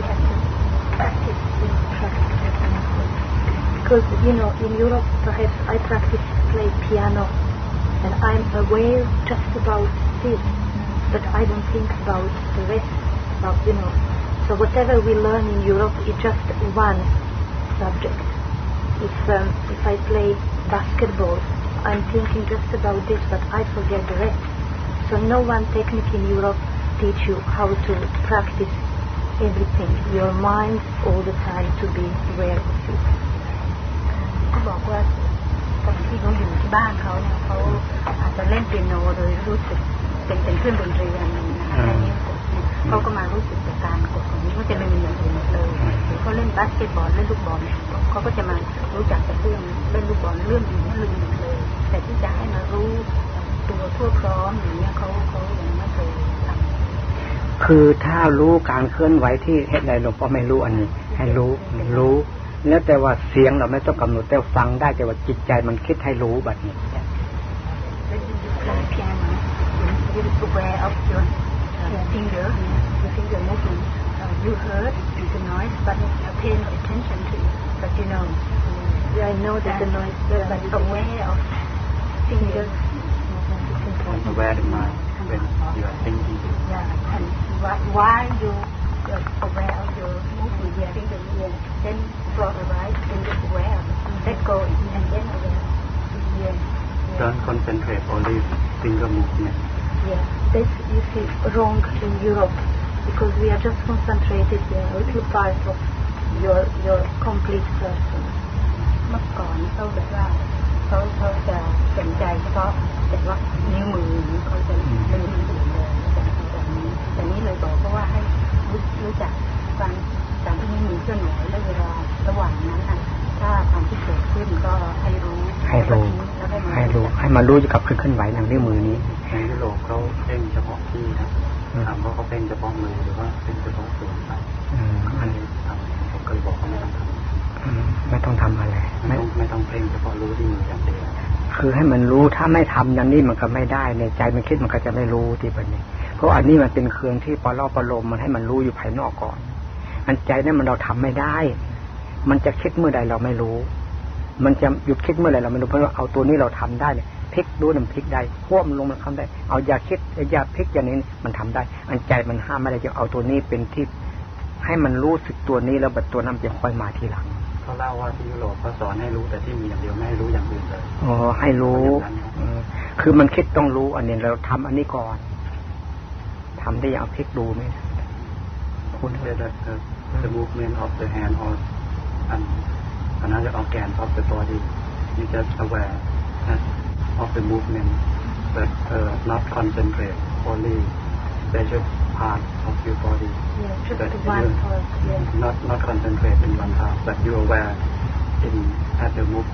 we have to practice in practice. Because, you know, in Europe, perhaps I practice to play piano and I'm aware just about this, but I don't think about the rest, about, you know. So whatever we learn in Europe is just one subject. If, um, if I play basketball, I'm thinking just about this, but I forget the rest. So no one technique in Europe teach you how to practice everything. Your mind all the time to be aware of it. เขาบอกว่าตอนที่เขาอยู่ที่บ้านเขาเนี่ยเขาอาจจะเล่นเปียโนโดยรู้สึกเป็นเป็นเครื่องดนตรีอันหนึ่งนะคะอืมแค่นี้กดเนี่ยเขาก็มารู้สึกจากการกดของนี้เขาจะลืมอย่างอื่นหมดเลยหรือเขาเล่นบาสเกตบอลเล่นลูกบอลเนี่ยเขาก็จะมารู้จักแต่เรื่องเล่นลูกบอลเรื่องอื่นเขาลืมหมดเลย แต่ที่จะให้มารู้ตัวทั่วพร้อมอย่างเงี้ยเขาเขายังไม่เคยทำ คือถ้ารู้การเคลื่อนไหวที่เหตุใดหลวงพ่อไม่รู้อันนี้ ให้รู้รู้ แล้วแต่ว่าเสียงเราไม่ต้องกำหนดแต่ฟังได้แต่ว่าจิตใจมันคิดให้รู้แบบนี้ When you play piano, you are aware of your uh, finger, your finger movement. Uh, you heard the noise, but you pay no attention to it. But you know, Yeah, I know that the noise, but uh, aware of finger. aware in mind when you are thinking. Yeah, and whi- while you are aware of your movement, your finger movement, then for the right finger aware, of it. let go and then aware. Yeah. Don't concentrate only finger movement. Yeah, that's you see wrong in Europe because we are just concentrated in a little part of your your complete person. เมื่อก่อนเขาแบบว่าเขาเขาจะสนใจเฉพาะแต่ว่านิ้วมือเขาจะลืมมันอื่นเลยแต่ แบบนี้แต่นี้เลยบอกเพราะว่าให้รู้รู้จักการการที่นิ้วมือเคลื่อนไหวและเวลาระหว่างนั้นน่ะถ้าความที่เกิดขึ้นก็ให้รู้ให้รู้แล้วก็มาให้รู้ให้มารู้กับเคลื่อนไหวทางนิ้วมือนี้ในยุโรปเขาเพ่งเฉพาะที่นะอืมถามว่าเขาเพ่งเฉพาะมือหรือว่าเพ่งเฉพาะส่วนไหนอืมอัอันนนี้ทำผมก็เลยบอกเขาไม่ต้องทอืมไม่ต้องทำอะไรำไม่ไม่ต้องไม่ต้องเพ่งเฉพาะรู้ที่มืออย่างเดียวคือให้มันรู้ถ้าไม่ทำอย่างนี้มันก็ไม่ได้ในใจมันคิดมันก็จะไม่รู้ที่แบบนี้ เพราะอันนี้มันเป็นเครื่องที่ปลอบประโลมมันให้มันรู้อยู่ภายนอกก่อน อันใจนั้นมันเราทำไม่ได้ มันจะคิดเมื่อใดเราไม่รู้ มันจะหยุดคิดเมื่อไหรเราไม่รู้เพราะว่าเอาตัวนี้เราทำได้เนี่ยพลิกดูน้ำพลิกได้พวกมันลงมันทำได้ เอาอย่าคิดอย่าพลิกอย่างนี้มันทำได้ อันใจมันห้ามไม่ได้จะเอาตัวนี้เป็นที่ให้มันรู้สึกตัวนี้แล้วบัดตัวนั้นจะค่อยมาทีหลังเขาเล่าว่าที่ยุโรปเขาสอนให้รู้แต่ที่มืออย่างเดียวไม่ให้รู้อย่างอื่นเลยอ๋อให้รู้เออคือมันคิดต้องรู้อันนี้เราทำอันนี้ก่อน ทำได้อย่างเอาพลิกดูไหมคุณ Say that uh, the movement of the hand or an, another organ of the body you just aware uh, of the movement but uh, not concentrate only special part of your body Yeah, just But one you- part. Yeah. not not concentrate in one part but you aware in at the move